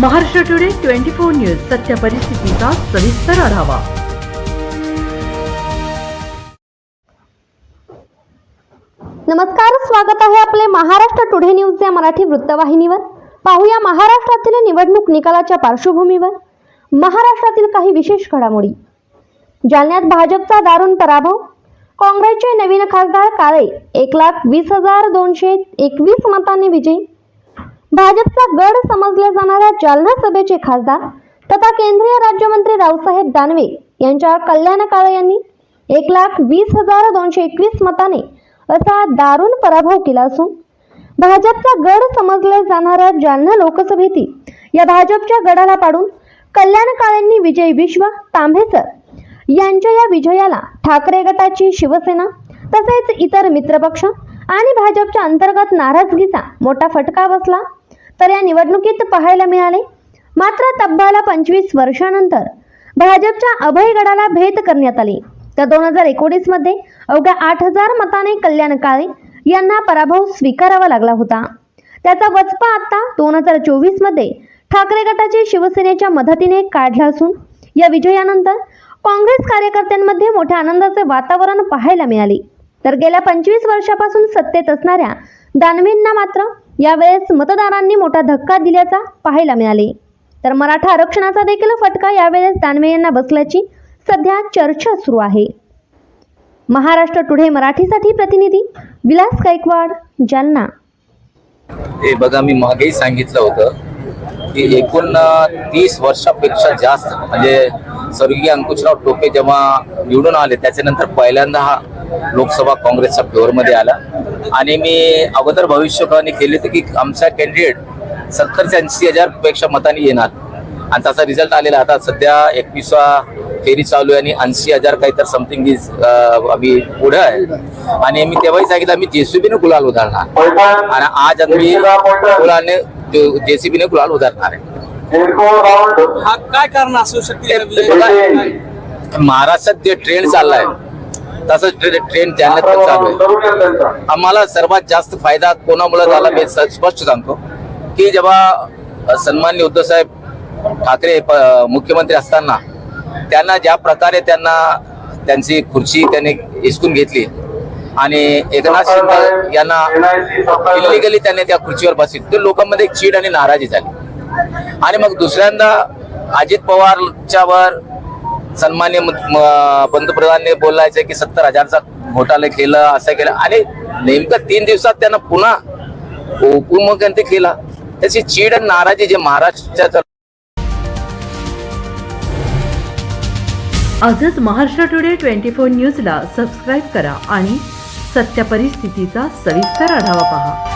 Maharashtra today twenty four news सत्य परिस्थितीचा सविस्तर आढावा. नमस्कार स्वागत आहे आपले महाराष्ट्र टुडे न्यूज या मराठी वृत्तवाहिनीवर. पाहूया महाराष्ट्रातील निवडणूक निकालाच्या पार्श्वभूमीवर. महाराष्ट्रातील काही विशेष घडामोडी. जालन्यात भाजपचा दारुण पराभव. काँग्रेसचे नवीन खासदार काळे एक लाख वीस हजार दोनशे एकवीस मतांनी विजयी. भाजपचा गड समजल्या जाणाऱ्या जालना सभेचे खासदार तथा केंद्रीय राज्यमंत्री रावसाहेब दानवे यांच्या कल्याण काळे यांनी एक लाख वीस हजार दोनशे एकवीस मताने असा दारुण पराभव केला असून भाजपचा गड समजल्या जाणाऱ्या जालना लोकसभेतील या भाजपच्या गडाला पाडून कल्याण काळेंनी विजय विश्व तांभेसर यांच्या या विजयाला ठाकरे गटाची शिवसेना तसेच इतर मित्रपक्ष आणि भाजपच्या अंतर्गत नाराजगीचा मोठा फटका बसला. तर या निवडणुकीत पाहायला मिळाले. मात्र तब्बाला पंचवीस वर्षानंतर भाजपच्या अभयगडाला भेट करण्यात आली. तर दोन हजार एकोणीसमध्ये अवघ्या आठ हजार मताने कल्याण काळे यांना पराभव स्वीकारावा लागला होता. त्याचा वचपा आता दोन हजार चोवीसमध्ये ठाकरे गटाचे शिवसेनेच्या मदतीने काढला असून या विजयानंतर काँग्रेस कार्यकर्त्यांमध्ये मोठ्या आनंदाचे वातावरण पाहायला मिळाले. तर गेल्या पंचवीस वर्षापासून सत्तेत असणाऱ्या दानवेंना मात्र यावेळेस मतदारांनी मोठा धक्का दिल्याचा पाहायला मिळाले. तर मराठा आरक्षणाचा देखील फटका यावेळेस दानवे यांना बसल्याची सध्या चर्चा सुरू आहे. महाराष्ट्र टुडे मराठीसाठी प्रतिनिधी विलास गायकवाड जालना. हे बघा मी मागेही सांगितलं होतं की एकूण तीस वर्षापेक्षा जास्त म्हणजे स्वर्गीय अंकुशराव टोपे जेव्हा निवडून आले त्याच्यानंतर पहिल्यांदा हा लोकसभा काँग्रेसच्या फेवरमध्ये आला. आणि मी अगोदर भविष्यवाणी केली होती की आमचा कॅन्डिडेट सत्तर ते ऐंशी हजारपेक्षा मतांनी येणार. आणि त्याचा रिझल्ट आलेला आता सध्या एकवीसवा फेरी चालू आहे आणि ऐंशी हजार काही तर समथिंग इज आम्ही पुढे आहे. आणि मी तेव्हाही सांगितलं आम्ही जेसीबीने गुलाल उधारणार आणि आज आम्ही गुलालने जेसीबीने गुलाल उधारणार आहे. हा काय कारण असू शकते? महाराष्ट्रात जे ट्रेंड चाललाय तसंच ट्रेन जालन्यात पण चालू आहे. आम्हाला सर्वात जास्त फायदा कोणामुळे झाला मी स्पष्ट सांगतो की जेव्हा सन्मान्य उद्धवसाहेब ठाकरे प- मुख्यमंत्री असताना त्यांना ज्या प्रकारे त्यांना त्यांची खुर्ची त्यांनी हिसकून घेतली आणि एकनाथ शिंदे यांना इलिगली त्यांनी त्या खुर्चीवर बसली तर लोकांमध्ये एक चीड आणि नाराजी झाली. आणि मग दुसऱ्यांदा अजित पवारच्या वर सन्मान्य म- पंतप्रधानांनी बोलायचं की सत्तर हजारचा घोटाळा केलं असं केलं. आणि नेमकं तीन दिवसात त्यांना पुन्हा उपमुख्यमंत्री केला. त्याची चीड आणि नाराजी जे महाराष्ट्राच्या आजच महाराष्ट्र टुडे ट्वेंटी फोर न्यूजला सबस्क्राईब करा आणि सत्य परिस्थितीचा सविस्तर आढावा पहा.